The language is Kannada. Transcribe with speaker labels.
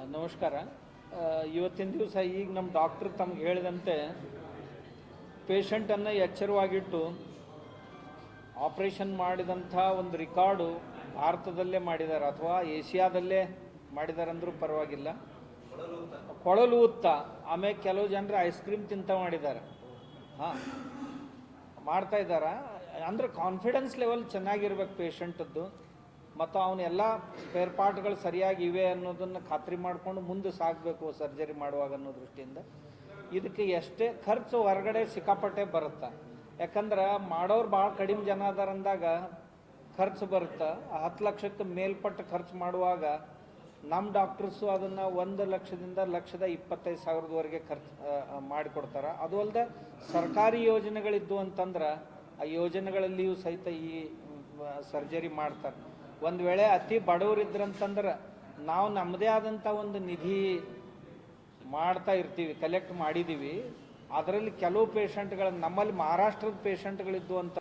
Speaker 1: ನಮಸ್ಕಾರ. ಇವತ್ತಿನ ದಿವಸ ಈಗ ನಮ್ಮ ಡಾಕ್ಟರ್ ತಮ್ಗೆ ಹೇಳಿದಂತೆ ಪೇಷಂಟನ್ನು ಎಚ್ಚರವಾಗಿಟ್ಟು ಆಪರೇಷನ್ ಮಾಡಿದಂಥ ಒಂದು ರೆಕಾರ್ಡು ಭಾರತದಲ್ಲೇ ಮಾಡಿದ್ದಾರೆ ಅಥವಾ ಏಷ್ಯಾದಲ್ಲೇ ಮಾಡಿದ್ದಾರೆ ಅಂದರೂ ಪರವಾಗಿಲ್ಲ. ಕೊಳಲು ಉತ್ತ ಆಮೇಲೆ ಕೆಲವು ಜನರು ಐಸ್ ಕ್ರೀಮ್ ತಿಂತ ಮಾಡಿದ್ದಾರೆ. ಹಾಂ, ಮಾಡ್ತಾ ಇದ್ದಾರ? ಅಂದ್ರೆ ಕಾನ್ಫಿಡೆನ್ಸ್ ಲೆವೆಲ್ ಚೆನ್ನಾಗಿರ್ಬೇಕು ಪೇಷಂಟದ್ದು ಮತ್ತು ಅವನ್ನೆಲ್ಲ ಸ್ಪೇರ್ ಪಾರ್ಟ್ಗಳು ಸರಿಯಾಗಿ ಇವೆ ಅನ್ನೋದನ್ನು ಖಾತ್ರಿ ಮಾಡಿಕೊಂಡು ಮುಂದೆ ಸಾಗಬೇಕು ಸರ್ಜರಿ ಮಾಡುವಾಗ ಅನ್ನೋ ದೃಷ್ಟಿಯಿಂದ. ಇದಕ್ಕೆ ಎಷ್ಟೇ ಖರ್ಚು ಹೊರಗಡೆ ಸಿಕ್ಕಾಪಟ್ಟೆ ಬರುತ್ತೆ. ಯಾಕಂದ್ರೆ ಮಾಡೋರು ಭಾಳ ಕಡಿಮೆ ಜನ ಅದಾರ ಅಂದಾಗ ಖರ್ಚು ಬರುತ್ತೆ. ಹತ್ತು ಲಕ್ಷಕ್ಕೆ ಮೇಲ್ಪಟ್ಟು ಖರ್ಚು ಮಾಡುವಾಗ ನಮ್ಮ ಡಾಕ್ಟರ್ಸು ಅದನ್ನು ಒಂದು ಲಕ್ಷದಿಂದ ಲಕ್ಷದ ಇಪ್ಪತ್ತೈದು ಸಾವಿರದವರೆಗೆ ಖರ್ಚು ಮಾಡಿಕೊಡ್ತಾರೆ ಅದು ಅಲ್ಲದೆ ಸರ್ಕಾರಿ ಯೋಜನೆಗಳಿದ್ದು ಅಂತಂದ್ರೆ ಆ ಯೋಜನೆಗಳಲ್ಲಿಯೂ ಸಹಿತ ಈ ಸರ್ಜರಿ ಮಾಡ್ತಾರೆ. ಒಂದು ವೇಳೆ ಅತಿ ಬಡವರಿದ್ರಂತಂದ್ರೆ ನಾವು ನಮ್ಮದೇ ಆದಂಥ ಒಂದು ನಿಧಿ ಮಾಡ್ತಾ ಇರ್ತೀವಿ ಕಲೆಕ್ಟ್ ಮಾಡಿದ್ದೀವಿ ಅದರಲ್ಲಿ ಕೆಲವು ಪೇಷಂಟ್ಗಳು ನಮ್ಮಲ್ಲಿ ಮಹಾರಾಷ್ಟ್ರದ ಪೇಷಂಟ್ಗಳಿದ್ದು ಅಂತ